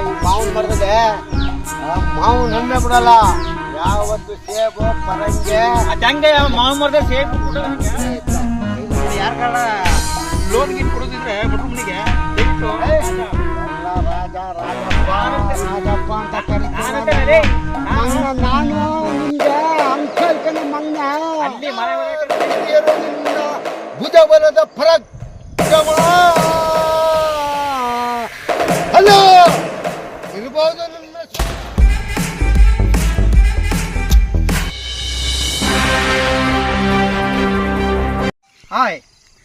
ಈ ಮಾವಿನ ಮರದಲ್ಲಿ ಮಾವಿನ ಹಣ್ಣೆ ಬಿಡಲ್ಲ. ಯಾವತ್ತು ಸೇಬು ಪರಂಗೆ. ಅದಂಗೆ ಮಾವು ಮರದ ಸೇಬು ಯಾರ ಲೋನ್ ಗಿಟ್ ಕೊಡೋದಿದ್ರೆ ಬಡ್ರ ಮನಿಗೆ. ರಾಜಪ್ಪ ಅಂತ ಕರೀತಾರೆ ನಾನು ನಿಮ್ಗೆ ಅಂಕಲ್ ಕಣ ಮಂಗ ಅಲ್ಲಿ ಮನೆ ಹಿರಿಯರು ನಿನ್ನ ಭುಜಬಲದ ಹಾಯ್,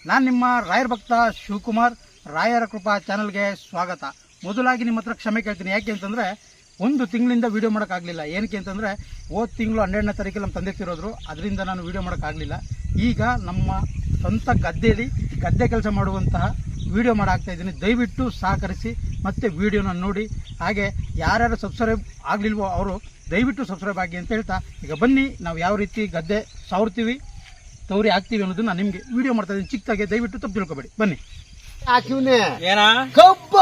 ನಾನು ನಿಮ್ಮ ರಾಯರ ಭಕ್ತ ಶಿವಕುಮಾರ್. ರಾಯರ ಕೃಪಾ ಚಾನಲ್ಗೆ ಸ್ವಾಗತ. ಮೊದಲಾಗಿ ನಿಮ್ಮ ಹತ್ರ ಕ್ಷಮೆ ಕೇಳ್ತೀನಿ. ಯಾಕೆ ಅಂತಂದರೆ, ಒಂದು ತಿಂಗಳಿಂದ ವೀಡಿಯೋ ಮಾಡೋಕ್ಕಾಗಲಿಲ್ಲ. ಏನಕ್ಕೆ ಅಂತಂದರೆ, ಹೋದ ತಿಂಗಳು ಹನ್ನೆರಡನೇ ತಾರೀಕಲ್ಲಿ ನಮ್ಮ ತಂದೆ ತಿರೋದ್ರು. ಅದರಿಂದ ನಾನು ವೀಡಿಯೋ ಮಾಡೋಕ್ಕಾಗಲಿಲ್ಲ. ಈಗ ನಮ್ಮ ಸ್ವಂತ ಗದ್ದೆಯಲ್ಲಿ ಗದ್ದೆ ಕೆಲಸ ಮಾಡುವಂತಹ ವೀಡಿಯೋ ಮಾಡಾಕ್ತಾ ಇದ್ದೀನಿ. ದಯವಿಟ್ಟು ಸಹಕರಿಸಿ ಮತ್ತು ವೀಡಿಯೋನ ನೋಡಿ. ಹಾಗೆ ಯಾರ್ಯಾರು ಸಬ್ಸ್ಕ್ರೈಬ್ ಆಗಲಿಲ್ವೋ ಅವರು, ದಯವಿಟ್ಟು ಸಬ್ಸ್ಕ್ರೈಬ್ ಆಗಿ ಅಂತ ಹೇಳ್ತಾ. ಈಗ ಬನ್ನಿ, ನಾವು ಯಾವ ರೀತಿ ಗದ್ದೆ ಸಾವ್ರ್ತೀವಿ ತವರಿ ಹಾಕ್ತೀವಿ ಅನ್ನೋದನ್ನ ನಿಮಗೆ ವಿಡಿಯೋ ಮಾಡ್ತಾ ಇದ್ದೀನಿ. ಚಿಕ್ಕದಾಗೆ ದಯವಿಟ್ಟು ತಪ್ಪು ತಿಳ್ಕೊಬೇಡಿ. ಬನ್ನಿ. ಹಾಕಿವ್ನೆ ಏನ? ಕಬ್ಬ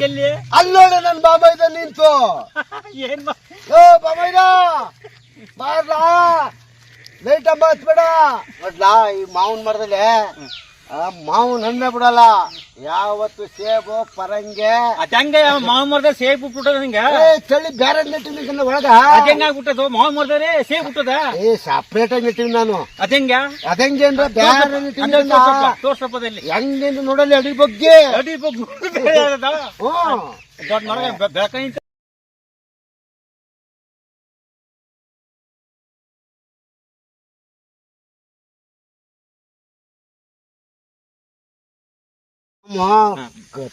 ಗೆಲ್ಲಿ? ಅಲ್ಲೋಡ ನನ್ನ ಬಾಬಾ ಇದ್ದ ನಿಂತು. ಏನ್ ಓ ಬಾಬೈದ ಬಾರ್ಲಾ ಲೈಟ್ ಹಬ್ಬ ಹಚ್ಬೇಡ ಮೊದ್ಲಾ ಈ ಮಾವನ್ ಮರದಲ್ಲಿ ಮಾವಿನ ಹಣ್ಣೆ ಬಿಡಲ್ಲ. ಯಾವತ್ತು ಸೇಬು ಪರಂಗೆ. ಅದಂಗೆ ಮಾವು ಮರದ ಸೇಬ್ ಬಿಟ್ಟದ ಹಿಂಗ? ಏ, ಚಳಿ ಬೇರೆ ನೆಟ್ಟಿನ ಒಳಗ. ಅದಂಗ ಆಗ್ಬಿಟ್ಟದು? ಮಾವು ಮರದ್ರೆ ಸೇಬ್ ಬಿಟ್ಟದ ಏ ಸಪ್ರೇಟ್ ಆಗಿ ನೆಟ್ಟಿನಿ ನಾನು. ಅದಂಗ ಅದಂಗೆ ಅಂದ್ರೆ ಬೇರೆ ನೆಟ್ಟಿನ ತೋರ್ಸಪ್ಪದಲ್ಲಿ ಹೆಂಗೆ ನೋಡಲಿ ಅಡಿ ಬಗ್ಗೆ. ಅಡಿ ಬಗ್ಗೆ. ದೊಡ್ಡ ಮರ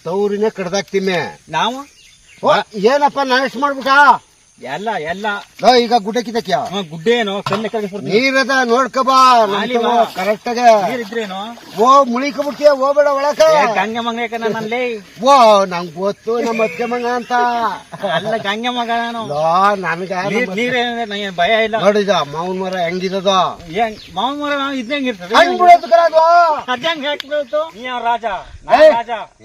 ತೌರಿನೇ ಕಡ್ದಾಕ್ತೀನಿ ನಾವು? ಏನಪ್ಪ ನಾಶ ಮಾಡ್ಬಿಟ್ಟಾ? ಎಲ್ಲ ಎಲ್ಲ. ಲೋ, ಈಗ ಗುಡ್ಡಕ್ಕಿದಕ್ಯ ಹ್ಮ್, ಗುಡ್ಡೆ ಏನೋ ಕಲ್ಲೆ ಕಳಿಸ್ಬಿಡ್ತೀನಿ ನೀರದ ನೋಡ್ಕಬಾ ಅಲ್ಲಿ ಬಾ. ಕರೆಕ್ಟ್ ಆಗ ನೀರಿದ್ರೇನು? ಓ ಮುಳಿಕಬಿಡ್ತೀಯ ಹೋಗ್ಬೇಡ ಒಳಕ. ಗಂಗೆ ಮಗ ನನ್ನಲ್ಲಿ. ಓ ನಂಗ್ ಗೊತ್ತು ನಮ್ಮ ಅತ್ತೆ ಮಗ ಅಂತ. ಅಲ್ಲ ಗಂಗೆ ಮಗ ನಾನು. ಲೋ ನನ್ಗ ನೀರ್ ಭಯ ಇಲ್ಲ. ನೋಡಿದ ಮಾವನ್ ಮರ ಹೆಂಗಿದದ ಏನ್ ಮಾವ ಮರ ನಾವು ಇದ್ದಂಗೆ ಇರ್ತದೆ ಹಂಗ್ ಬಿಡೋದು ಕರಾದು ಅದಂಗೆ ಹಾಕ್ಬೇಕು ನೀ ಯಾವ ರಾಜ?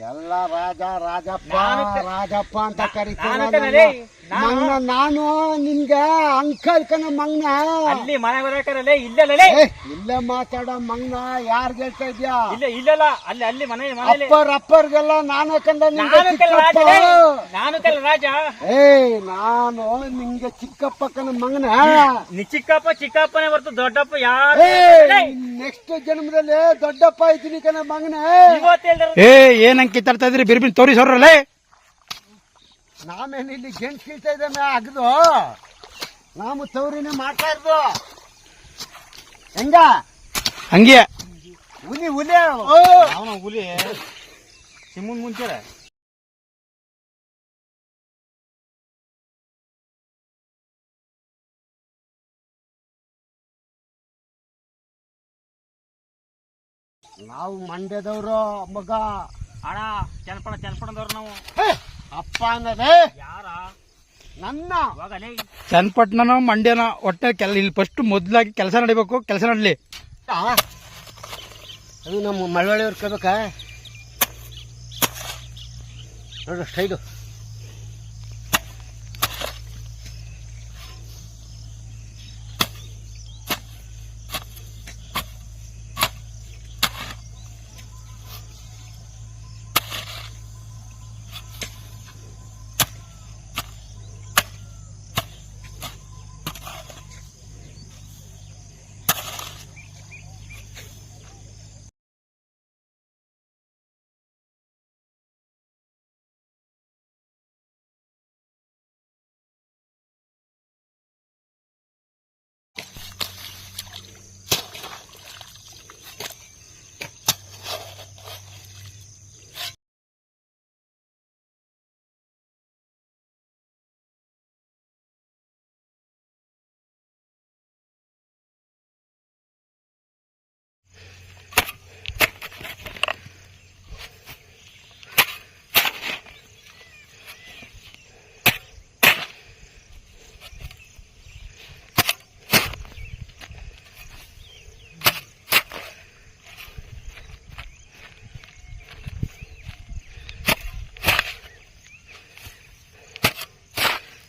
ಎಲ್ಲ ರಾಜ ರಾಜಪ್ಪ ನಾನು ರಾಜಪ್ಪ ಅಂತ ನಾನು ಕಣಲೇ, ನಾನು- ಮಂಗ ನಾನು ನಿನ್ಗೆ ಅಂಕಲ್ ಕಣ ಮಂಗನ. ಅಲ್ಲಿ ಮನೆ ಬರಕರಲ್ಲೇ ಇಲ್ಲಲ್ಲೇ. ಇಲ್ಲೇ ಮಾತಾಡೋ ಮಂಗನ ಯಾರ್ ಹೇಳ್ತಾ ಇದ್ಯಾ? ಇಲ್ಲ ಇಲ್ಲಲ್ಲ ಅಲ್ಲಿ ಅಲ್ಲಿ ಮನೆ ಅಪ್ಪರ್ ಅಪ್ಪರ್ಗೆಲ್ಲ ನಾನು ಕಂಡ ನಾನು ಕಲ್ ರಾಜ ಚಿಕ್ಕಪ್ಪ ನಾನು ಕಲ್ ರಾಜ. ಏ ನಾನು ನಿಂಗೆ ಚಿಕ್ಕಪ್ಪ ಕಣ ಮಂಗನ. ನಿ ಚಿಕ್ಕಪ್ಪ ಚಿಕ್ಕಪ್ಪನೇ ಬರ್ತು ದೊಡ್ಡಪ್ಪ ಯಾರು ಏ ನೆಕ್ಸ್ಟ್ ಜನ್ಮದಲ್ಲಿ ದೊಡ್ಡಪ್ಪ ಇದ್ದೀನಿ ಕಣ ಮಂಗನ. ಇವತ್ತು ಹೇಳ್ದಾರ. ಏ ಏನಂಕಿ ಕಿತ್ತಾಡ್ತಾ ಇದ್ರಿ ಬಿರ್ಬಿನ್ ತೋರಿ ಸೌರಲ್ಲೇ ನಾವೇನು ಇಲ್ಲಿ ಗೆಣಸ್ ಕೀಳ್ತಾ ಇದ್ದೇನೆ ಅಗದು ನಾವು ತವರಿನೇ ಮಾಡ್ತಾ ಇರೋದು ಹೆಂಗ? ಹಂಗೆ. ಹುಲಿ ಹುಲಿ ಅವನ ಹುಲಿ. ಸಿಮ್ಮನ್ ಮುಂಚೆ ನಾವು ಮಂಡ್ಯದವ್ರು ಮಗ ಅಣ್ಣ ಚಲ್ಪಣ ಚಲ್ಪಣದವ್ರು ನಾವು. ಅಪ್ಪ ಅಂದ್ರೆ ಯಾರ? ನನ್ನ. ಹೋಗಲೇ ಚನ್ನಪಟ್ಟಣನೋ ಮಂಡ್ಯನ ಒಟ್ಟೆ ಕೆಲ ಇಲ್ಲಿ ಫಸ್ಟ್ ಮೊದಲಾಗಿ ಕೆಲಸ ನಡಿಬೇಕು ಕೆಲಸ ನಡಲಿ. ಅದು ನಮ್ಮ ಮಳವಳ್ಳಿಯವ್ರು ಕೇಳ್ಬೇಕಾ? ನೋಡ್ರಿ ಸ್ಟೈಲು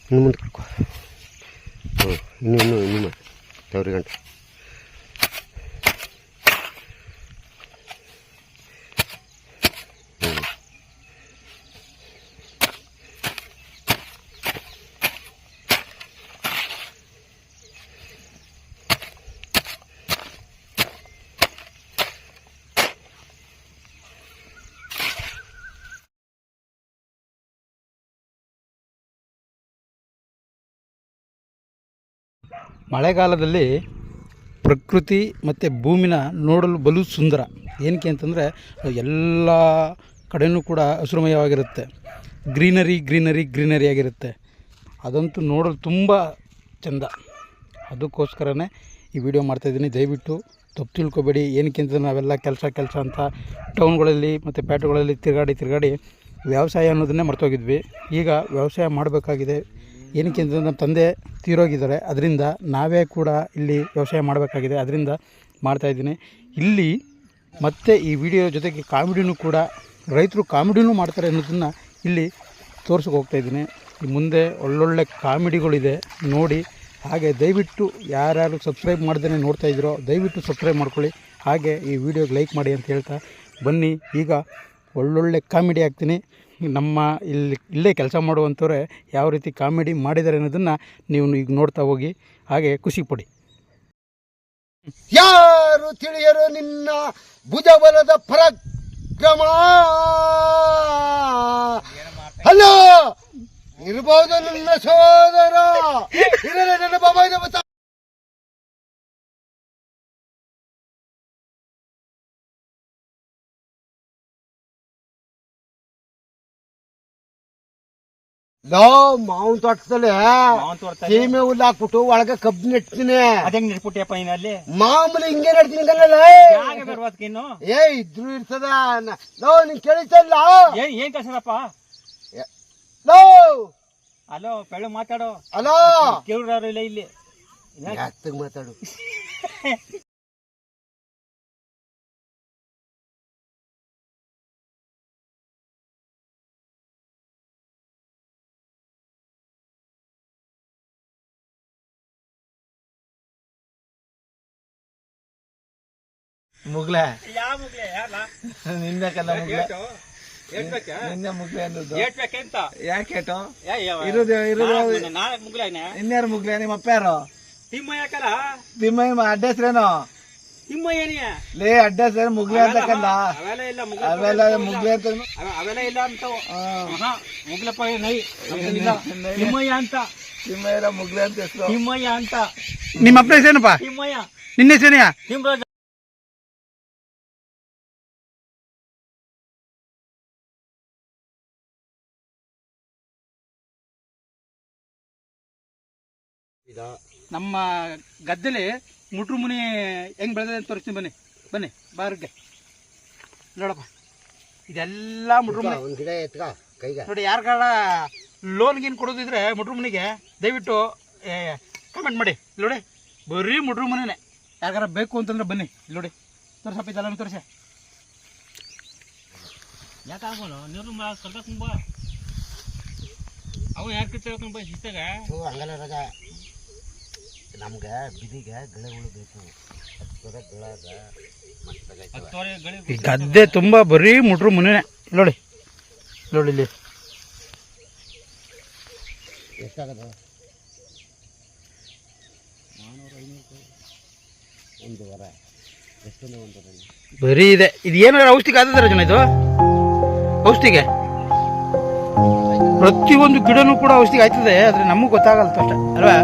ಇನ್ನು ಮುಂದೆ ಕರ್ಕೊ. ಹ್ಞೂ ಇನ್ನೂ ಇನ್ನು ಇನ್ನು ತವರಿ ಗಂಟೆ ಹ್ಞೂ ಮಳೆಗಾಲದಲ್ಲಿ ಪ್ರಕೃತಿ ಮತ್ತು ಭೂಮಿನ ನೋಡಲು ಬಲು ಸುಂದರ. ಏನಕ್ಕೆ ಅಂತಂದರೆ, ಎಲ್ಲ ಕಡೆಯೂ ಕೂಡ ಹಸಿರುಮಯವಾಗಿರುತ್ತೆ. ಗ್ರೀನರಿ ಗ್ರೀನರಿ ಗ್ರೀನರಿ ಆಗಿರುತ್ತೆ. ಅದಂತೂ ನೋಡಲು ತುಂಬ ಚೆಂದ. ಅದಕ್ಕೋಸ್ಕರನೇ ಈ ವಿಡಿಯೋ ಮಾಡ್ತಾಯಿದ್ದೀನಿ ದಯವಿಟ್ಟು ತಪ್ಪು ತಿಳ್ಕೊಬೇಡಿ. ಏನಕ್ಕೆ ಅಂತ ನಾವೆಲ್ಲ ಕೆಲಸ ಕೆಲಸ ಅಂತ ಟೌನ್ಗಳಲ್ಲಿ ಮತ್ತು ಪೇಟೆಗಳಲ್ಲಿ ತಿರುಗಾಡಿ ತಿರುಗಾಡಿ ವ್ಯವಸಾಯ ಅನ್ನೋದನ್ನೇ ಮರ್ತೋಗಿದ್ವಿ. ಈಗ ವ್ಯವಸಾಯ ಮಾಡಬೇಕಾಗಿದೆ. ಏನಕ್ಕೆ ಅಂತಂದರೆ ನಮ್ಮ ತಂದೆ ತೀರೋಗಿದ್ದಾರೆ. ಅದರಿಂದ ನಾವೇ ಕೂಡ ಇಲ್ಲಿ ವ್ಯವಸಾಯ ಮಾಡಬೇಕಾಗಿದೆ. ಅದರಿಂದ ಮಾಡ್ತಾಯಿದ್ದೀನಿ ಇಲ್ಲಿ ಮತ್ತೆ ಈ ವಿಡಿಯೋ ಜೊತೆಗೆ ಕಾಮಿಡಿನೂ ಕೂಡ, ರೈತರು ಕಾಮಿಡಿನೂ ಮಾಡ್ತಾರೆ ಅನ್ನೋದನ್ನು ಇಲ್ಲಿ ತೋರ್ಸಕ್ಕೆ ಹೋಗ್ತಾಯಿದ್ದೀನಿ ಮುಂದೆ ಒಳ್ಳೊಳ್ಳೆ ಕಾಮಿಡಿಗಳಿದೆ ನೋಡಿ. ಹಾಗೆ ದಯವಿಟ್ಟು ಯಾರ್ಯಾರು ಸಬ್ಸ್ಕ್ರೈಬ್ ಮಾಡ್ದೇ ನೋಡ್ತಾ ಇದ್ದೀರೋ ದಯವಿಟ್ಟು ಸಬ್ಸ್ಕ್ರೈಬ್ ಮಾಡ್ಕೊಳ್ಳಿ. ಹಾಗೆ ಈ ವಿಡಿಯೋಗೆ ಲೈಕ್ ಮಾಡಿ ಅಂತ ಹೇಳ್ತಾ ಬನ್ನಿ. ಈಗ ಒಳ್ಳೊಳ್ಳೆ ಕಾಮಿಡಿ ಆಗ್ತೀನಿ. ನಮ್ಮ ಇಲ್ಲಿ, ಇಲ್ಲೇ ಕೆಲಸ ಮಾಡುವಂಥವ್ರೆ ಯಾವ ರೀತಿ ಕಾಮಿಡಿ ಮಾಡಿದ್ದಾರೆ ಅನ್ನೋದನ್ನು ನೀವು ಈಗ ನೋಡ್ತಾ ಹೋಗಿ, ಹಾಗೆ ಖುಷಿ ಪಡಿ. ಯಾರು ತಿಳಿಯರು ನಿನ್ನ ಭುಜಬಲದ ಪರಾಕ್ರಮ? ಹಲೋ! ಇರಬಹುದು ನನ್ನ ಸೋದರ. ನನ್ನ ಬಾಬಾಯ್ದ ಲೋ ಮಾವನ್ ತೋಟದಲ್ಲಿ ಸೀಮೆ ಹುಲ್ಲು ಹಾಕ್ಬಿಟ್ಟು ಒಳಗೆ ಕಬ್ಬು ನೆಡ್ತೀನಿ ಅದಂಗ್ ನಿಡ್ಬಿಟ್ಟಿಯಪ್ಪ ನೀನ್ ಅಲ್ಲಿ ಮಾಮೂಲಿ ಹಿಂಗೆ ನಡ್ತೀನಿ ಇನ್ನು? ಏ ಇದ್ರು ಇರ್ತದ. ಲೋ ನಿನ್ ಕೇಳಿಸಲ್ಲ ಏನ್ ಏನ್ ಕಳ್ಸದಪ್ಪ? ಲೋ. ಅಲೋ ಬೆಳು ಮಾತಾಡೋ. ಅಲೋ. ಕೇಳ್ರಾರು ಇಲ್ಲ ಇಲ್ಲಿ? ಮಾತಾಡು? ಮುಗ್ಲೆ. ಯಾವ ಮುಗ್ಲೆ ಯಾರ ನಿನ್ನೆ ಮುಗ್ಲೆ. ನಿನ್ನೆ ಮುಗ್ಲೆ ಅನ್ನೋದು. ಯಾಕೇಟೋ ಇರೋದು ಇರೋದು ಮುಗ್ಲೇನೆ ಇನ್ಯಾರು ಮುಗ್ಲೆ? ನಿಮ್ಮ ಅಪ್ಪ ಯಾರು ತಿಮ್ಮ ಯಾಕಲ್ಲ ನಿಮ್ಮ ಅಡ್ರೆಸ್ ಹೆಸ್ರೇನು ತಿಮ್ಮ ಏನಿಯ ಲೇ ಅಡ್ರೆಸ್ ಏನು? ಮುಗ್ಲೆ ಅಂತಕ್ಕಲ್ಲ ಅವೆಲ್ಲ ಇಲ್ಲ ಮುಗ್ಲೆ ಅವೆಲ್ಲ ಮುಗ್ಲೆ ಅಂತ ಅವೆ- ಅವೆಲ್ಲ ಇಲ್ಲ ಅಂತ ಆ, ಮುಗ್ಲಪ್ಪ ನೈ. ನಮ್ದಿಲ್ಲ. ತಿಮ್ಮಯ್ಯ ಅಂತ. ಮುಗ್ಲೆ ಅಂತ ಹೆಸರು. ತಿಮ್ಮಯ್ಯ ಅಂತ. ನಿಮ್ಮ ಅಪ್ಪ ಹೆಸರೇನಪ್ಪ ತಿಮ್ಮಯ್ಯ. ನಿನ್ನ ಹೆಸರೇನೆಯಾ ತಿಮ್ರಾಜ ನಮ್ಮ ಗದ್ದೆಲಿ ಮುಟ್ರು ಮುನಿ ಹೆಂಗ್ ಬೆಳೆದಿದೆ ಅಂತ ತೋರಿಸ್ತೀನಿ ಬನ್ನಿ ಬನ್ನಿ ಬಾರ್ಗೆ ನೋಡಪ್ಪ. ಇದೆಲ್ಲ ಮುಟ್ರು ಮುನಿ ಒಂದ್ ಗಿಡ ಎತ್ಕ ಕೈಗ? ನೋಡಿ ಯಾರ್ಗಾರ ಲೋನ್ ಗೀನ್ ಕೊಡೋದಿದ್ರೆ ಮುಟ್ರು ಮುನಿಗೆ ದಯವಿಟ್ಟು ಕಮೆಂಟ್ ಮಾಡಿ. ನೋಡಿ ಬರೀ ಮುಟ್ರು ಮುನಿನೇ. ಯಾರಿಗಾರ ಬೇಕು ಅಂತಂದ್ರೆ ಬನ್ನಿ ಇಲ್ಲಿ ನೋಡಿ. ತೋರಿಸಪ್ಪ ಇದೆಲ್ಲ ತೋರಿಸಿ. ಯಾಕೆ ಆಗೋನು ನೀರು ಕರ್ಕೊಂಡ್ ಬಾ ಅವು ಕಿತ್ಕೊಂಡ್ ಬಾ ಹಂಗಲ್ಲ ರಜ. ನಮ್ಗೆ ಬಿದಿಗೆ ಗಿಳಗಳು ಬೇಕು. ಹತ್ತದ ಗಿಳಗ ಮಸ್ತಾಗೈತವ. ಹತ್ತುವರೆ ಗಳಿ ಈ ಗದ್ದೆ ತುಂಬ ಬರೀ ಮುಟ್ರು ಮುನಿನೇ. ನೋಡಿ ನೋಡಿ ಇಲ್ಲಿ. ಎಷ್ಟಾಗದ? ಒಂದು ವರ ಎಷ್ಟೊಂದು ಒಂದು ವರ ಬರೀ ಇದೆ. ಇದು ಏನಾರ ಔಷಧಿ ಕಾದ್ರೆ ಜನ ಇದು? ಔಷಧಿಗೆ? ಪ್ರತಿಯೊಂದು ಗಿಡನೂ ಕೂಡ ಔಷಧಿಗೆ ಆಯ್ತದೆ ಆದರೆ ನಮಗೆ ಗೊತ್ತಾಗಲ್ಲ ಅಷ್ಟೇ. ಅಲ್ವಾ?